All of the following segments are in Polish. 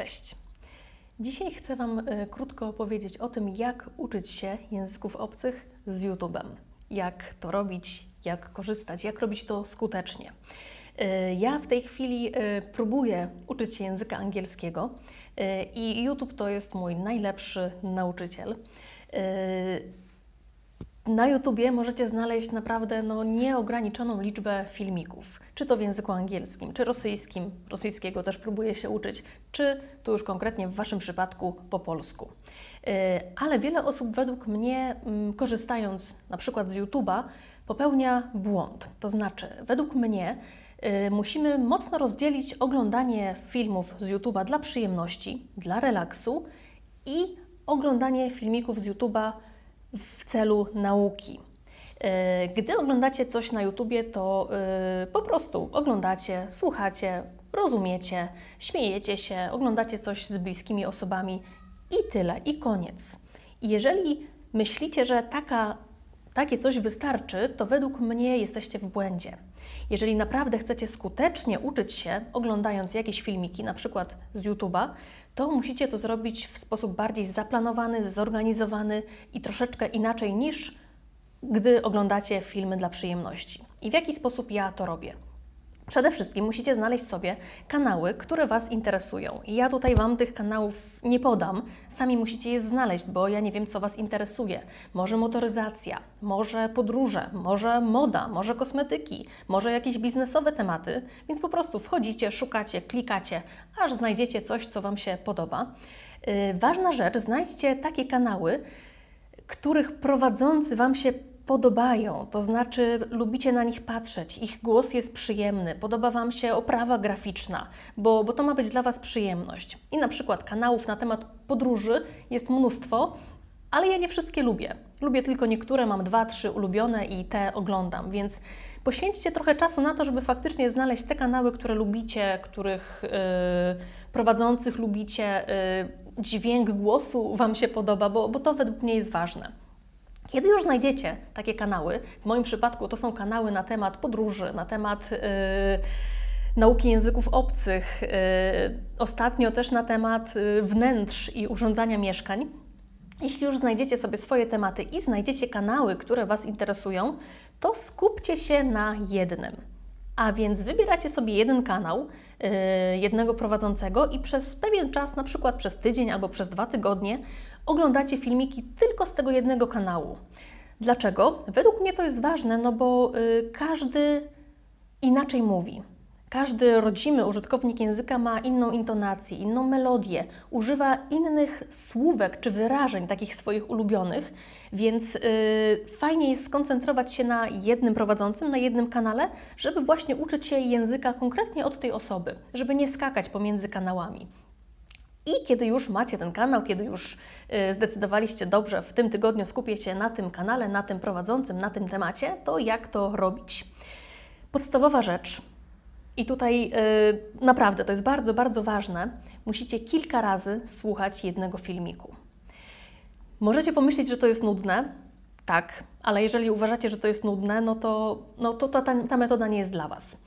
Cześć. Dzisiaj chcę Wam e, krótko opowiedzieć o tym, jak uczyć się języków obcych z YouTube'em. Jak to robić, jak korzystać, jak robić to skutecznie. E, Ja w tej chwili e, próbuję uczyć się języka angielskiego i YouTube to jest mój najlepszy nauczyciel. E, Na YouTubie możecie znaleźć naprawdę no, nieograniczoną liczbę filmików, czy to w języku angielskim, czy rosyjskim, rosyjskiego też próbuję się uczyć, czy tu już konkretnie w Waszym przypadku po polsku. Yy, Ale wiele osób według mnie, mm, korzystając na przykład z YouTuba, popełnia błąd. To znaczy, według mnie yy, musimy mocno rozdzielić oglądanie filmów z YouTuba dla przyjemności, dla relaksu i oglądanie filmików z YouTuba w celu nauki. E, Gdy oglądacie coś na YouTubie, to e, po prostu oglądacie, słuchacie, rozumiecie, śmiejecie się, oglądacie coś z bliskimi osobami i tyle, i koniec. Jeżeli myślicie, że taka, takie coś wystarczy, to według mnie jesteście w błędzie. Jeżeli naprawdę chcecie skutecznie uczyć się, oglądając jakieś filmiki, na przykład z YouTube'a, to musicie to zrobić w sposób bardziej zaplanowany, zorganizowany i troszeczkę inaczej niż gdy oglądacie filmy dla przyjemności. I w jaki sposób ja to robię? Przede wszystkim musicie znaleźć sobie kanały, które Was interesują. Ja tutaj Wam tych kanałów nie podam, sami musicie je znaleźć, bo ja nie wiem, co Was interesuje. Może motoryzacja, może podróże, może moda, może kosmetyki, może jakieś biznesowe tematy, więc po prostu wchodzicie, szukacie, klikacie, aż znajdziecie coś, co Wam się podoba. Yy, ważna rzecz, znajdźcie takie kanały, których prowadzący Wam się podobają, to znaczy lubicie na nich patrzeć, ich głos jest przyjemny, podoba Wam się oprawa graficzna, bo, bo to ma być dla Was przyjemność. I na przykład kanałów na temat podróży jest mnóstwo, ale ja nie wszystkie lubię. Lubię tylko niektóre, mam dwa, trzy ulubione i te oglądam, więc poświęćcie trochę czasu na to, żeby faktycznie znaleźć te kanały, które lubicie, których yy, prowadzących lubicie, yy, dźwięk głosu Wam się podoba, bo, bo to według mnie jest ważne. Kiedy już znajdziecie takie kanały, w moim przypadku to są kanały na temat podróży, na temat yy, nauki języków obcych, yy, ostatnio też na temat yy, wnętrz i urządzania mieszkań. Jeśli już znajdziecie sobie swoje tematy i znajdziecie kanały, które Was interesują, to skupcie się na jednym. A więc wybieracie sobie jeden kanał, yy, jednego prowadzącego i przez pewien czas, na przykład przez tydzień albo przez dwa tygodnie, oglądacie filmiki tylko z tego jednego kanału. Dlaczego? Według mnie to jest ważne, no bo y, każdy inaczej mówi. Każdy rodzimy użytkownik języka ma inną intonację, inną melodię, używa innych słówek czy wyrażeń, takich swoich ulubionych, więc y, fajnie jest skoncentrować się na jednym prowadzącym, na jednym kanale, żeby właśnie uczyć się języka konkretnie od tej osoby, żeby nie skakać pomiędzy kanałami. I kiedy już macie ten kanał, kiedy już y, zdecydowaliście dobrze, w tym tygodniu skupię się na tym kanale, na tym prowadzącym, na tym temacie, to jak to robić? Podstawowa rzecz, i tutaj y, naprawdę to jest bardzo, bardzo ważne, musicie kilka razy słuchać jednego filmiku. Możecie pomyśleć, że to jest nudne, tak, ale jeżeli uważacie, że to jest nudne, no to, no to ta, ta metoda nie jest dla Was.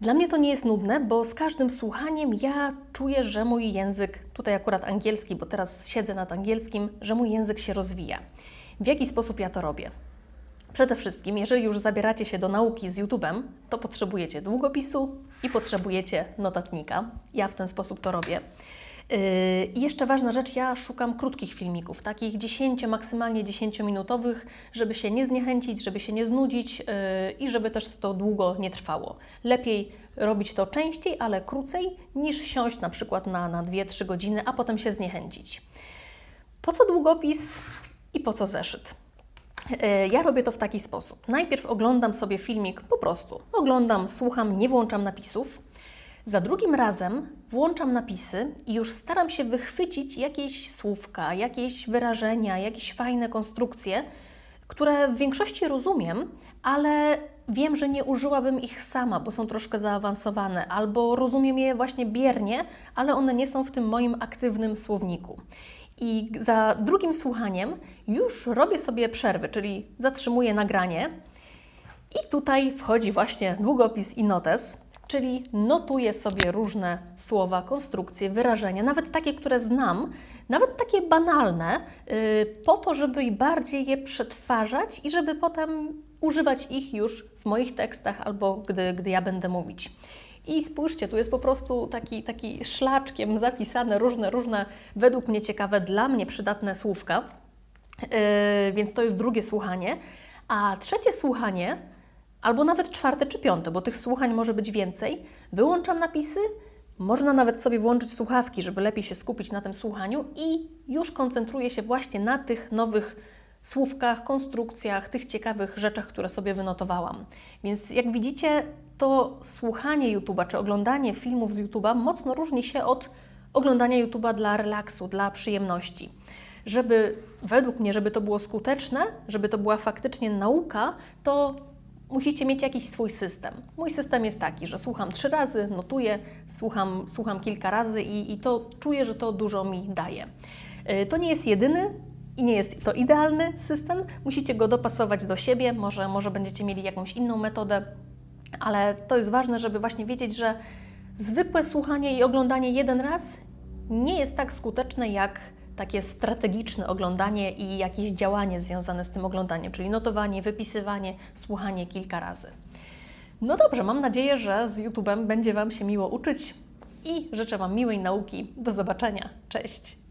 Dla mnie to nie jest nudne, bo z każdym słuchaniem ja czuję, że mój język, tutaj akurat angielski, bo teraz siedzę nad angielskim, że mój język się rozwija. W jaki sposób ja to robię? Przede wszystkim, jeżeli już zabieracie się do nauki z YouTube'em, to potrzebujecie długopisu i potrzebujecie notatnika. Ja w ten sposób to robię. Yy, I jeszcze ważna rzecz, ja szukam krótkich filmików, takich 10, maksymalnie 10-minutowych, żeby się nie zniechęcić, żeby się nie znudzić yy, i żeby też to długo nie trwało. Lepiej robić to częściej, ale krócej, niż siąść na przykład na, na 2-3 godziny, a potem się zniechęcić. Po co długopis i po co zeszyt? Yy, Ja robię to w taki sposób. Najpierw oglądam sobie filmik po prostu. Oglądam, słucham, nie włączam napisów. Za drugim razem włączam napisy i już staram się wychwycić jakieś słówka, jakieś wyrażenia, jakieś fajne konstrukcje, które w większości rozumiem, ale wiem, że nie użyłabym ich sama, bo są troszkę zaawansowane, albo rozumiem je właśnie biernie, ale one nie są w tym moim aktywnym słowniku. I za drugim słuchaniem już robię sobie przerwy, czyli zatrzymuję nagranie i tutaj wchodzi właśnie długopis i notes. Czyli notuję sobie różne słowa, konstrukcje, wyrażenia, nawet takie, które znam, nawet takie banalne, yy, po to, żeby bardziej je przetwarzać i żeby potem używać ich już w moich tekstach albo gdy, gdy ja będę mówić. I spójrzcie, tu jest po prostu taki, taki szlaczkiem zapisane różne, różne, według mnie ciekawe, dla mnie przydatne słówka. Yy, więc to jest drugie słuchanie. A trzecie słuchanie, albo nawet czwarte czy piąte, bo tych słuchań może być więcej, wyłączam napisy, można nawet sobie włączyć słuchawki, żeby lepiej się skupić na tym słuchaniu i już koncentruję się właśnie na tych nowych słówkach, konstrukcjach, tych ciekawych rzeczach, które sobie wynotowałam. Więc jak widzicie, to słuchanie YouTube'a czy oglądanie filmów z YouTube'a mocno różni się od oglądania YouTube'a dla relaksu, dla przyjemności. Żeby według mnie, żeby to było skuteczne, żeby to była faktycznie nauka, to musicie mieć jakiś swój system. Mój system jest taki, że słucham trzy razy, notuję, słucham, słucham kilka razy i, i to czuję, że to dużo mi daje. Yy, To nie jest jedyny i nie jest to idealny system. Musicie go dopasować do siebie, może, może będziecie mieli jakąś inną metodę, ale to jest ważne, żeby właśnie wiedzieć, że zwykłe słuchanie i oglądanie jeden raz nie jest tak skuteczne jak takie strategiczne oglądanie i jakieś działanie związane z tym oglądaniem, czyli notowanie, wypisywanie, słuchanie kilka razy. No dobrze, mam nadzieję, że z YouTube'em będzie Wam się miło uczyć i życzę Wam miłej nauki. Do zobaczenia. Cześć!